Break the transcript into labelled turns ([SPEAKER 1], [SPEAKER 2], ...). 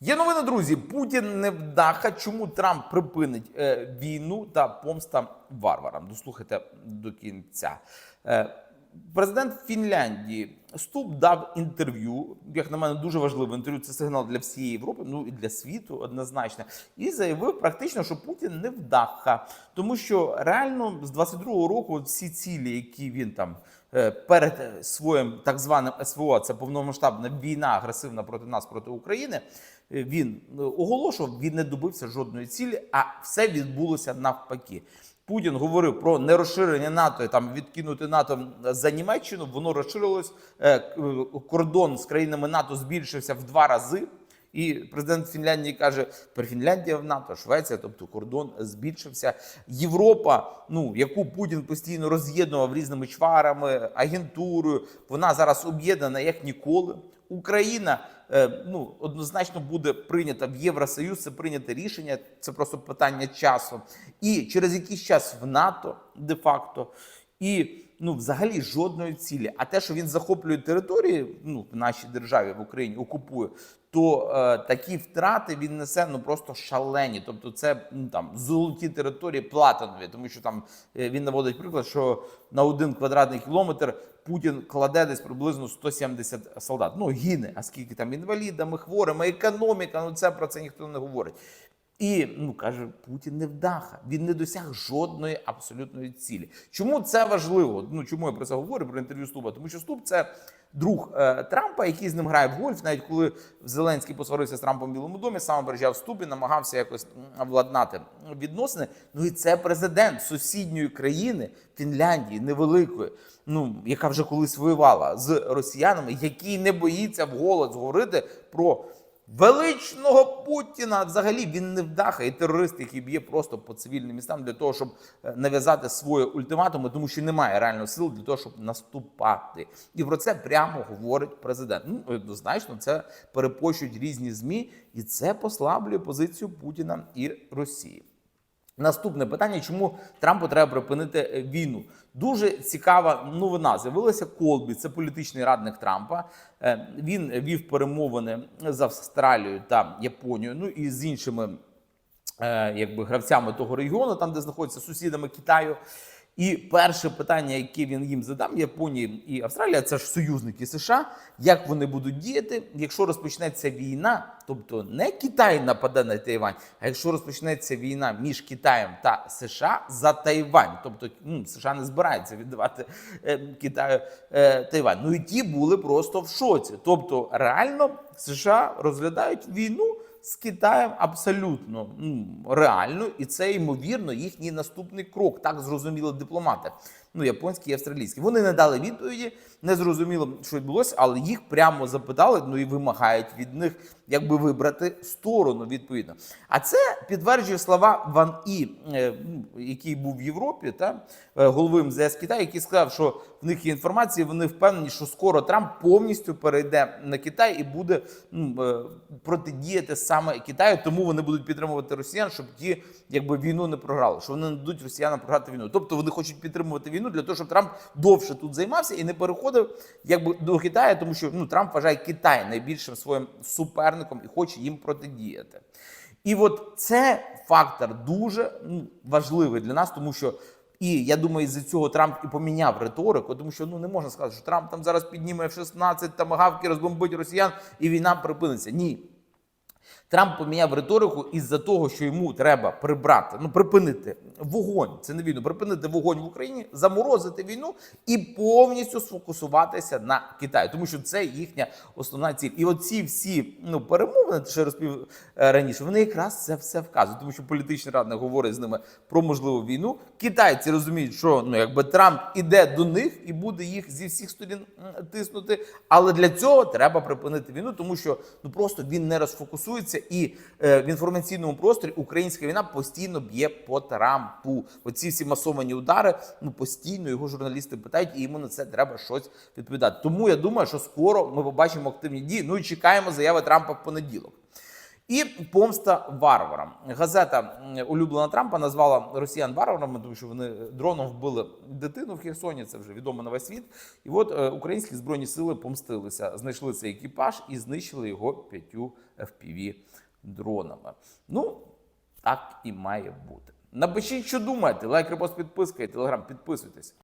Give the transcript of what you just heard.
[SPEAKER 1] Є новини, друзі. Путін не вдаха. Чому Трамп припинить е, війну та помста варварам? Дослухайте до кінця. Е, президент Фінляндії Ступ дав інтерв'ю. Як на мене, дуже важливе інтерв'ю. Це сигнал для всієї Європи, ну і для світу однозначно. І заявив практично, що Путін не вдаха, тому що реально з 22-го року всі цілі, які він там. Е, Перед своїм так званим СВО, це повномасштабна війна агресивна проти нас, проти України. е, Він е, оголошував, він не добився жодної цілі, а все відбулося навпаки. Путін говорив про нерозширення НАТО там відкинути НАТО за Німеччину. Воно розширилось. Кордон з країнами НАТО збільшився в два рази. І президент Фінляндії каже: про Фінляндія в НАТО, Швеція, тобто кордон збільшився. Європа, ну яку Путін постійно роз'єднував різними чварами, агентурою, вона зараз об'єднана як ніколи. Україна е, ну однозначно буде прийнята в Євросоюз. Це прийняте рішення. Це просто питання часу. І через якийсь час в НАТО де-факто. І ну, взагалі жодної цілі. А те, що він захоплює території, ну в нашій державі в Україні окупує, то е, такі втрати він несе ну просто шалені. Тобто, це ну, там золоті території платинові, тому що там е, він наводить приклад, що на один квадратний кілометр Путін кладе десь приблизно 170 солдат. Ну гине, а скільки там інвалідами, хворими, економіка. Ну це про це ніхто не говорить. І ну каже, Путін не вдаха. Він не досяг жодної абсолютної цілі. Чому це важливо? Ну чому я про це говорю про інтерв'ю Стуба? Тому що Стуб це друг е, Трампа, який з ним грає в гольф. Навіть коли Зеленський посварився з Трампом в Білому домі, сам обережав Стуб і намагався якось владнати відносини. Ну і це президент сусідньої країни Фінляндії, невеликої. Ну, яка вже колись воювала з росіянами, який не боїться вголос говорити про величного Путіна. Взагалі він не вдаха і терорист, який б'є просто по цивільним містам для того, щоб е, нав'язати свої ультиматуми, тому що немає реально сил для того, щоб наступати. І про це прямо говорить президент. Ну однозначно, це перепощують різні змі, і це послаблює позицію Путіна і Росії. Наступне питання: чому Трампу треба припинити е, війну? Дуже цікава новина. З'явилася Колбі, це політичний радник Трампа. Е, Він вів перемовини з Австралією та Японією, ну і з іншими е, якби гравцями того регіону, там де знаходяться сусідами Китаю. І перше питання, яке він їм задав, Японії і Австралія, це ж союзники США. Як вони будуть діяти, якщо розпочнеться війна, тобто не Китай нападе на Тайвань, а якщо розпочнеться війна між Китаєм та США за Тайвань, тобто ну, США не збирається віддавати е, Китаю е, Тайвань. Ну і ті були просто в шоці. Тобто, реально США розглядають війну з Китаєм абсолютно ну, реально, і це ймовірно їхній наступний крок. Так зрозуміли дипломати. Ну, японські і австралійські. Вони не дали відповіді, не зрозуміло, що відбулося, але їх прямо запитали, ну і вимагають від них, якби вибрати сторону відповідно. А це підтверджує слова Ван І, е, ну, який був в Європі, та е, голови МЗС Китаю, який сказав, що в них є інформація, вони впевнені, що скоро Трамп повністю перейде на Китай і буде ну, е, протидіяти саме Китаю, тому вони будуть підтримувати росіян, щоб ті якби війну не програли, що вони не дадуть росіянам програти війну. Тобто вони хочуть підтримувати війну для того, щоб Трамп довше тут займався і не переходив якби до Китаю, тому що ну Трамп вважає Китай найбільшим своїм суперником і хоче їм протидіяти. І от це фактор дуже ну, важливий для нас, тому що. І я думаю, із-за цього Трамп і поміняв риторику, тому що ну не можна сказати, що Трамп там зараз підніме F-16, там гавки розбомбить росіян, і війна припиниться. Ні. Трамп поміняв риторику із-за того, що йому треба прибрати, ну припинити вогонь. Це не війну, припинити вогонь в Україні, заморозити війну і повністю сфокусуватися на Китаї, тому що це їхня основна ціль. І оці всі ну перемовини, що я розповів е, раніше, вони якраз це все вказують, тому що політичний радник говорить з ними про можливу війну. Китайці розуміють, що ну якби Трамп іде до них і буде їх зі всіх сторін тиснути. Але для цього треба припинити війну, тому що ну просто він не розфокусується, і е, в інформаційному просторі українська війна постійно б'є по Трампу. Оці всі масовані удари, ну постійно його журналісти питають, і йому на це треба щось відповідати. Тому я думаю, що скоро ми побачимо активні дії. Ну і чекаємо заяви Трампа в понеділок. І помста варварам. Газета улюблена Трампа назвала росіян варварами, тому що вони дроном вбили дитину в Херсоні. Це вже відомо на весь світ. І от е, українські збройні сили помстилися, знайшли цей екіпаж і знищили його п'ятью fpv дронами. Ну так і має бути. Напишіть, що думаєте. Лайк, репост, підписка і телеграм. Підписуйтесь.